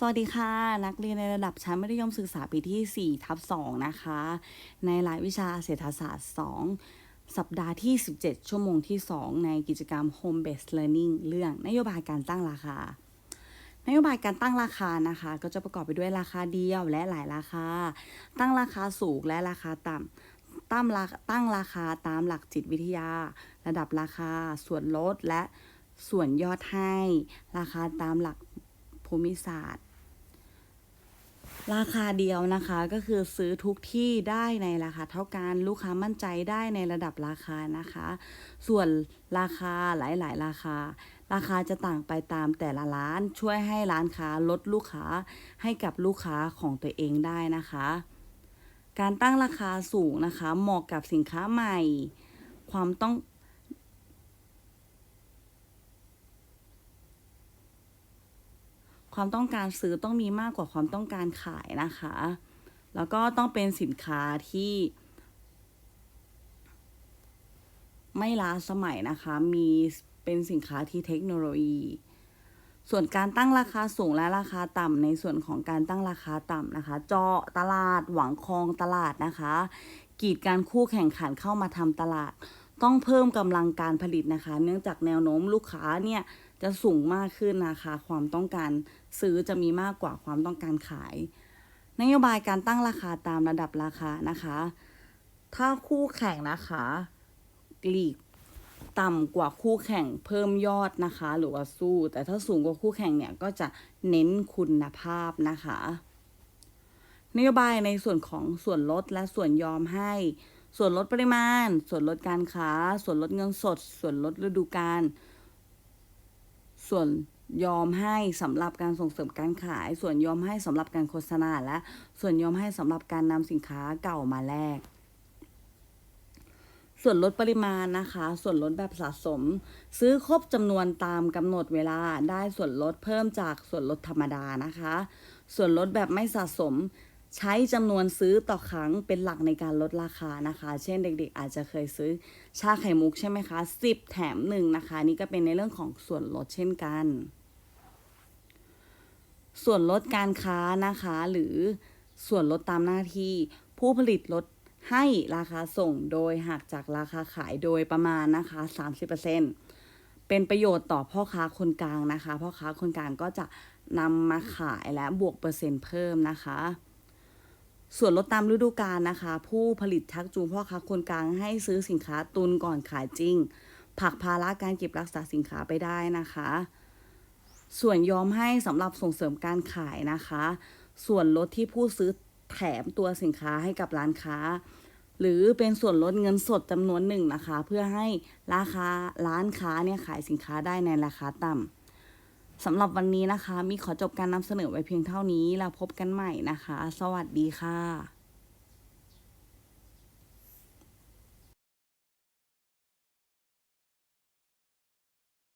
สวัสดีค่ะ นักเรียนในระดับชั้นมัธยมศึกษาปีที่4ทับ2นะคะ ในรายวิชาเศรษฐศาสตร์ 2 สัปดาห์ที่ 17 ชั่วโมงที่ 2 ในกิจกรรม Home Based Learning เรื่องนโยบายการตั้งราคา นโยบายการตั้งราคานะคะ ก็จะประกอบไปด้วยราคาเดียวและหลายราคา ตั้งราคาสูงและราคาต่ำตั้งราตั้งราคาตามหลักจิตวิทยา ระดับราคา ส่วนลดและส่วนยอดให้ ราคาตามหลักภูมิศาสตร์ ราคาเดียวนะคะก็คือซื้อทุกที่ได้ในราคาเท่ากันลูกค้ามั่นใจได้ในระดับราคานะคะ ส่วนราคาหลายๆ ราคา ราคาจะต่างไปตามแต่ละร้านช่วยให้ร้านค้าลดลูกค้าให้กับลูกค้าของตัวเองได้นะคะ การตั้งราคาสูงนะคะเหมาะกับสินค้าใหม่ ความต้อง ความต้องการซื้อต้องมีมากกว่าความต้องการขายนะคะ แล้วก็ต้องเป็นสินค้าที่ ไม่ล้าสมัยนะคะ มีเป็นสินค้าที่เทคโนโลยี ส่วนการตั้งราคาสูงและราคาต่ำในส่วนของการตั้งราคาต่ำนะคะ เจาะตลาดหวังครองตลาดนะคะ กีดการคู่แข่งขันเข้ามาทำตลาด ต้องเพิ่มกำลังการผลิตนะคะ เนื่องจากแนวโน้มลูกค้าเนี่ยจะสูงมากขึ้นนะคะ ความต้องการซื้อจะมีมากกว่าความต้องการขาย นโยบายการตั้งราคาตามระดับราคานะคะ ถ้าคู่แข่งนะคะหลีกต่ำกว่าคู่แข่งเพิ่มยอดนะคะ หรือว่าสู้ แต่ถ้าสูงกว่าคู่แข่งเนี่ยก็จะเน้นคุณภาพนะคะ นโยบายในส่วนของส่วนลดและส่วนยอมให้ ส่วนลดปริมาณ ส่วนลดการค้า ส่วนลดเงินสด ส่วนลดฤดูกาลส่วนยอมให้สำหรับการส่งเสริมการขาย ส่วนยอมให้สำหรับการโฆษณาและ ส่วนยอมให้สำหรับการนำสินค้าเก่ามาแลกส่วนลดปริมาณนะคะ ส่วนลดแบบสะสม ซื้อครบจำนวนตามกำหนดเวลาได้ส่วนลดเพิ่มจากส่วนลดธรรมดานะคะ ส่วนลดแบบไม่สะสม ใช้จำนวนซื้อต่อครั้งเป็นหลักในการลดราคานะคะ เช่นเด็กๆ อาจจะเคยซื้อชาไข่มุกใช่ไหมคะ 10 แถมหนึ่งนะคะ นี่ก็เป็นในเรื่องของส่วนลดเช่นกัน ส่วนลดการค้านะคะ หรือส่วนลดตามหน้าที่ ผู้ผลิตลดให้ราคาส่งโดยหักจากราคาขายโดยประมาณนะคะ 30%เป็นประโยชน์ต่อพ่อค้าคนกลางนะคะ พ่อค้าคนกลางก็จะนำมาขายและบวกเปอร์เซ็นต์เพิ่มนะคะ ส่วนลดตามฤดูกาลนะคะ ผู้ผลิตชักจูงพ่อค้าคนกลางให้ซื้อสินค้าตุนก่อนขายจริง ผักภาระการเก็บรักษาสินค้าไปได้นะคะ ส่วนยอมให้สำหรับส่งเสริมการขายนะคะ ส่วนลดที่ผู้ซื้อแถมตัวสินค้าให้กับร้านค้า หรือเป็นส่วนลดเงินสดจำนวนหนึ่งนะคะ เพื่อให้ราคาร้านค้าเนี่ยขายสินค้าได้ในราคาต่ำ สำหรับวันนี้นะคะ มีขอจบการนำเสนอไว้เพียงเท่านี้ แล้วพบกันใหม่นะคะ สวัสดีค่ะ